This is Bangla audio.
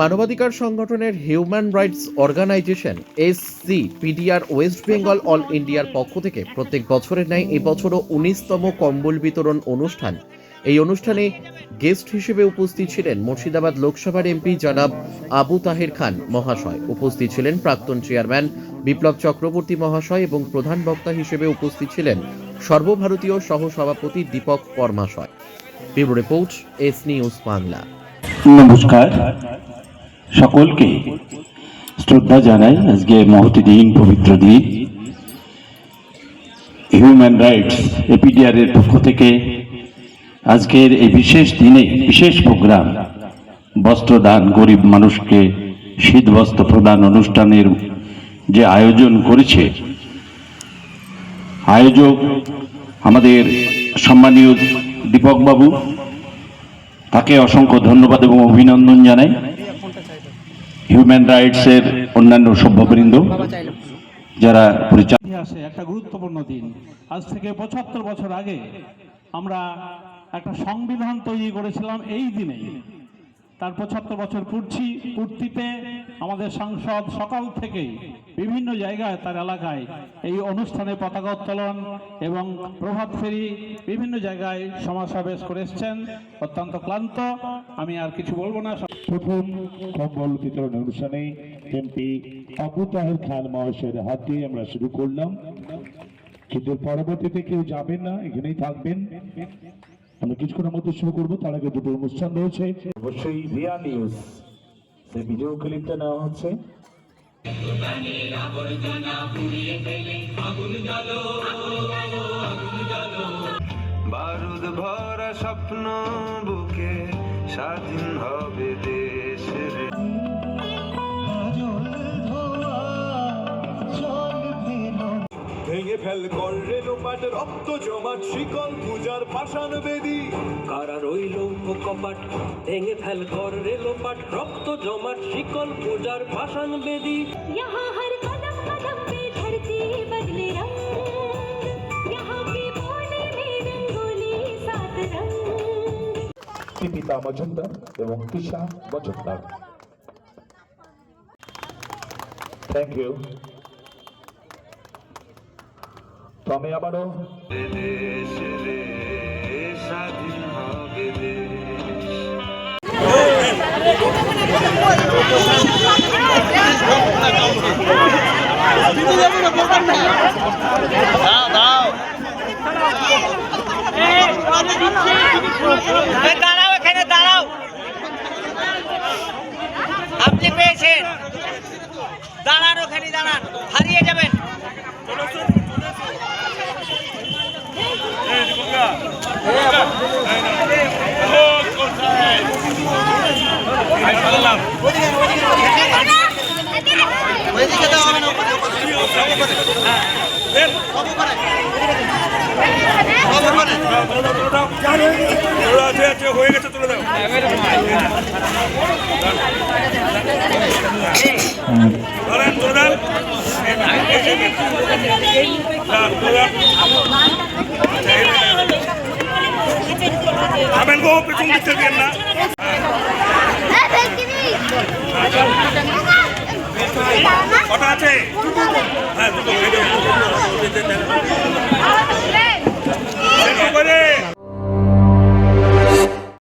মানবাধিকার সংগঠনের human rights organisation S C PDR West Bengal all ইন্ডিয়ার পক্ষ থেকে প্রত্যেক বছরের ন্যায় এবছরও উনিশতম কম্বল বিতরণ অনুষ্ঠান। এই অনুষ্ঠানে গেস্ট হিসেবে উপস্থিত ছিলেন মুর্শিদাবাদ লোকসভার এমপি জনাব আবু তাহের খান মহাশয়। উপস্থিত ছিলেন প্রাক্তন চেয়ারম্যান বিপ্লব চক্রবর্তী মহাশয় এবং প্রধান বক্তা হিসেবে উপস্থিত ছিলেন সর্বভারতীয় সহ সভাপতি Deepak পরমাশয় bureau report, S news Bangla. নমস্কার। সকলকে শ্রদ্ধা জানাই আজকে মহতি দিন, পবিত্র দিন। হিউম্যান রাইটস এপিডিআর এর পক্ষ থেকে আজকের এই বিশেষ দিনে বিশেষ প্রোগ্রাম, বস্ত্রদান, গরিব মানুষকে শীত বস্ত্র প্রদান অনুষ্ঠানের যে আয়োজন করেছে, আয়োজক আমাদের সম্মানীয় দীপক বাবু তাকে অসংখ্য ধন্যবাদ এবং অভিনন্দন জানাই। হিউম্যান রাইটসের অন্যান্য সভ্যবৃন্দ যারা পরিচালনা একটা গুরুত্বপূর্ণ দিন। আজ থেকে পঁচাত্তর বছর আগে আমরা একটা সংবিধান তৈরি করেছিলাম এই দিনেই। তার পঁচাত্তর বছর পূর্তি পূর্তিতে আমাদের সংসদ সকাল থেকেই বিভিন্ন জায়গায় তার এলাকায় এই অনুষ্ঠানে পতাকা উত্তোলন এবং প্রভাত ফেরি বিভিন্ন জায়গায় সমাবেশ করে এসছেন। অত্যন্ত ক্লান্ত, আমি আর কিছু বলব না। প্রথম কম্বল বিতরণ অনুষ্ঠানে এমপি আবু তাহের খান মহাশয়ের হাত দিয়ে আমরা শুরু করলাম। কিন্তু পরবর্তীতে কেউ যাবেন না, এখানেই থাকবেন। আমরা কিছুক্ষণের মধ্যে শুরু করব। তার আগে দুটো অনুষ্ঠান রয়েছে। অবশ্যই রিয়া নিউজ। সেই ভিডিও ক্লিপটা নেওয়া হচ্ছে। বারুদ ভরা স্বপ্ন বুকে স্বাধীন হবে ফেল কর রেলোপাট রক্ত জমাট শিকল পূজার পাষাণ বেদি। কারা রইল কপাট ভেঙে ফেল কর রেলোপাট রক্ত জমাট শিকল পূজার পাষাণ বেদি। ইহা মজুমদার এবং তৃষা মজুমদার থ্যাংক ইউ তো আমি আবারও দেশ রে হয়ে গেছে তুলে দাও থামেন গো পেছন দিক থেকে না কটা আছে হ্যাঁ দুটো